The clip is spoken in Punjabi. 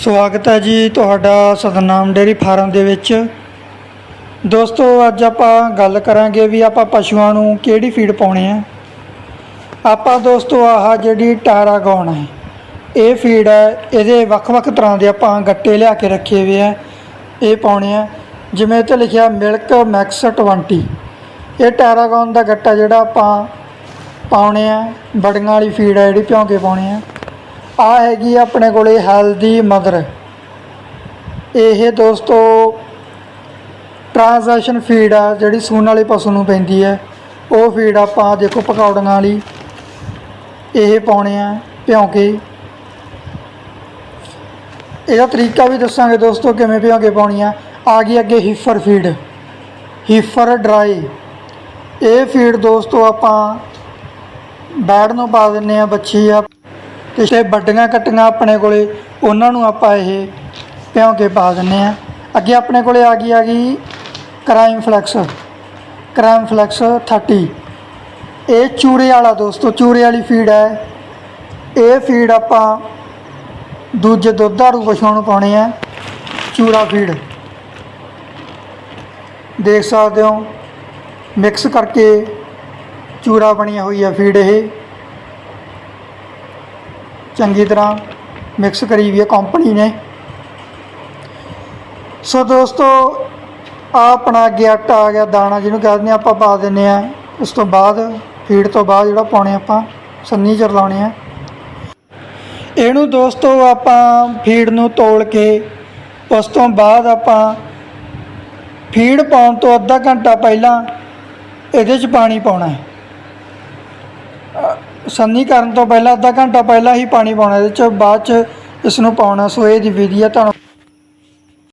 ਸਵਾਗਤ ਹੈ ਜੀ ਤੁਹਾਡਾ ਸਤਨਾਮ ਡੇਅਰੀ ਫਾਰਮ ਦੇ ਵਿੱਚ। ਦੋਸਤੋ, ਅੱਜ ਆਪਾਂ ਗੱਲ ਕਰਾਂਗੇ ਵੀ ਆਪਾਂ ਪਸ਼ੂਆਂ ਨੂੰ ਕਿਹੜੀ ਫੀਡ ਪਾਉਣੀ ਹੈ। ਆਪਾਂ ਦੋਸਤੋ, ਆਹ ਜਿਹੜੀ ਟਾਰਾਗੌਨ ਹੈ, ਇਹ ਫੀਡ ਹੈ, ਇਹਦੇ ਵੱਖ-ਵੱਖ ਤਰ੍ਹਾਂ ਦੇ ਆਪਾਂ ਗੱਟੇ ਲਿਆ ਕੇ ਰੱਖੇ ਹੋਏ ਆ ਇਹ ਪਾਉਣੇ ਆ ਜਿਵੇਂ ਤੇ ਲਿਖਿਆ ਮਿਲਕ ਮੈਕਸ 20 ਇਹ ਟਾਰਾਗੌਨ ਦਾ ਗੱਟਾ ਜਿਹੜਾ ਆਪਾਂ ਪਾਉਣੇ ਆ ਬੜੀਆਂ ਵਾਲੀ ਫੀਡ ਹੈ, ਜਿਹੜੀ ਭਿਉਂ ਕੇ ਪਾਉਣੀ ਆ ਆ ਹੈਗੀ ਆਪਣੇ ਕੋਲੇ ਹੈਲਦੀ ਮਦਰ ਇਹ ਦੋਸਤੋ ਟ੍ਰਾਂਜੈਕਸ਼ਨ ਫੀਡ ਆ, ਜਿਹੜੀ ਸੂਣ ਵਾਲੇ ਪਸ਼ੂ ਨੂੰ ਪੈਂਦੀ ਹੈ ਉਹ ਫੀਡ ਆਪਾਂ ਦੇਖੋ ਪਕੌੜੀਆਂ ਵਾਲੀ। ਇਹ ਪਾਉਣੇ ਆ ਭਿਉਂ ਕੇ ਇਹਦਾ ਤਰੀਕਾ ਵੀ ਦੱਸਾਂਗੇ ਦੋਸਤੋ, ਕਿਵੇਂ ਭਿਉਂ ਕੇ ਪਾਉਣੀ ਆ। ਆ ਗਈ ਅੱਗੇ ਹੀਫਰ ਫੀਡ ਹੀਫਰ ਡਰਾਈ ਇਹ ਫੀਡ ਦੋਸਤੋ ਆਪਾਂ ਬੈਡ ਨੂੰ ਪਾ ਦਿੰਨੇ ਆ, ਬੱਚੀ ਆ। ਤੇ ਤੇ ਵੱਡੀਆਂ ਕੱਟੀਆਂ ਆਪਣੇ ਕੋਲੇ, ਉਹਨਾਂ ਨੂੰ ਆਪਾਂ ਇਹ ਭਿਉਂ ਕੇ ਪਾ ਦਿੰਨੇ ਆ ਅੱਗੇ ਆਪਣੇ ਕੋਲੇ ਆ ਗਈ ਆ ਗਈ ਕ੍ਰਾਈਮ ਫਲੈਕਸ ਕ੍ਰਾਈਮ ਫਲੈਕਸ 30 ਇਹ ਚੂਰੇ ਵਾਲਾ ਦੋਸਤੋ ਚੂਰੇ ਵਾਲੀ ਫੀਡ ਹੈ। ਇਹ ਫੀਡ ਆਪਾਂ ਦੂਜੇ ਦੁੱਧਾਰੂ ਪਸ਼ੂਆਂ ਨੂੰ ਪਾਉਣੇ ਆ ਚੂਰਾ ਫੀਡ ਦੇਖ ਸਕਦੇ ਹੋ ਮਿਕਸ ਕਰਕੇ ਚੂਰਾ ਬਣੀ ਹੋਈ ਹੈ ਫੀਡ ਇਹ। ਚੰਗੀ ਤਰ੍ਹਾਂ ਮਿਕਸ ਕਰੀ ਵੀ ਹੈ ਕੰਪਨੀ ਨੇ। ਸੋ ਦੋਸਤੋ ਆ ਆਪਣਾ ਅੱਗੇ ਆਟਾ ਆ ਗਿਆ, ਦਾਣਾ ਜਿਹਨੂੰ ਕਹਿੰਦੇ ਆਪਾਂ ਪਾ ਦਿੰਨੇ ਆ ਉਸ ਤੋਂ ਬਾਅਦ ਫੀਡ ਤੋਂ ਬਾਅਦ ਜਿਹੜਾ ਪਾਉਣੇ ਆਪਾਂ ਸੰਨੀ ਚ ਲਾਉਣੇ ਆ ਇਹਨੂੰ ਦੋਸਤੋ ਆਪਾਂ ਫੀਡ ਨੂੰ ਤੋਲ ਕੇ, ਉਸ ਤੋਂ ਬਾਅਦ ਆਪਾਂ ਫੀਡ ਪਾਉਣ ਤੋਂ ਅੱਧਾ ਘੰਟਾ ਪਹਿਲਾਂ ਇਹਦੇ 'ਚ ਪਾਣੀ ਪਾਉਣਾ ਹੈ। ਸੰਨੀ ਕਰਨ ਤੋਂ ਪਹਿਲਾਂ ਅੱਧਾ ਘੰਟਾ ਪਹਿਲਾਂ ਹੀ ਪਾਣੀ ਪਾਉਣਾ, ਇਹਦੇ 'ਚ ਬਾਅਦ 'ਚ ਇਸ ਨੂੰ ਪਾਉਣਾ ਸੋ ਇਹ ਦੀ ਵਿਧੀ ਹੈ ਤੁਹਾਨੂੰ